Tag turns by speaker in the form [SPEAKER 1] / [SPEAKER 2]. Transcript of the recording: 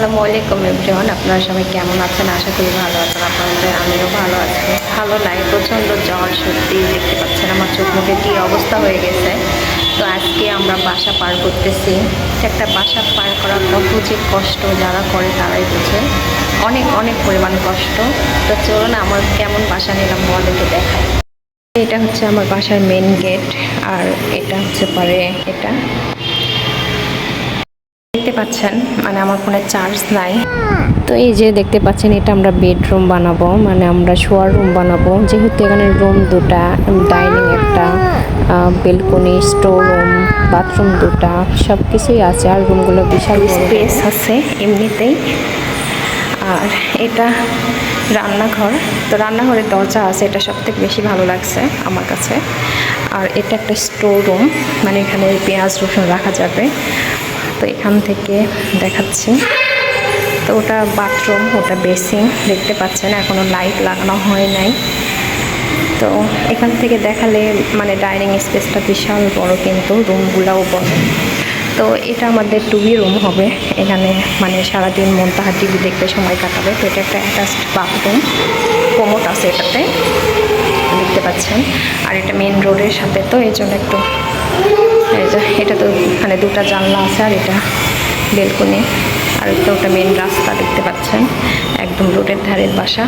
[SPEAKER 1] আসসালামু আলাইকুম এভরিওয়ান, আপনারা সবাই কেমন আছেন? আশা করি ভালো আছেন। আপনাদের, আমিও ভালো আছি। ভালো লাগে প্রচণ্ড জ্বর সত্যি দেখতে পাচ্ছেন আমার চোখ মুখে কী অবস্থা হয়ে গেছে। তো আজকে আমরা বাসা পার করতেছি। একটা বাসা পার করা কত যে কষ্ট যারা করে তারাই বুঝে। অনেক অনেক পরিমাণ কষ্ট। তো চলুন, আমার কেমন বাসা নিলাম, তোমাদেরকে দেখাই। এটা হচ্ছে আমার বাসার মেন গেট আর এটা হচ্ছে পরে এটা। দেখতে পাচ্ছেন মানে আমার ফোনে চার্জ নাই। তো এই যে দেখতে পাচ্ছেন এটা আমরা বেডরুম বানাবো মানে আমরা শোয়ার রুম বানাবো। যেহেতু এখানে রুম দুটা ডাইনিং একটা বেলকনি স্টোর রুম বাথরুম দুটা সব কিছুই আছে আর রুমগুলো বিশাল স্পেস আছে এমনিতেই। আর এটা রান্নাঘর। তো রান্নাঘরের দরজা আছে এটা সব থেকে বেশি ভালো লাগছে আমার কাছে। আর এটা একটা স্টোর রুম মানে এখানে পেঁয়াজ রসুন রাখা যাবে। তো এখান থেকে দেখাচ্ছি। তো ওটা বাথরুম ওটা বেসিন দেখতে পাচ্ছেন এখনও লাইট লাগানো হয় নাই। তো এখান থেকে দেখালে মানে ডাইনিং স্পেসটা বিশাল বড় কিন্তু রুমগুলোও বড়। তো এটা আমাদের টুবি রুম হবে। এখানে মানে সারাদিন মন তাহার টিভি দেখতে সময় কাটাবে। তো এটা একটা অ্যাটাচড বাথরুম কোমোট আছে এটাতে, দেখতে পাচ্ছেন। আর এটা মেন রোডের সাথে, তো এই জন্য একটু এটা তো মানে দুটা জানলা আছে আর এটা বেলকনি। আর একটা ওটা মেন রাস্তা দেখতে পাচ্ছেন, একদম রোডের ধারের বাসা।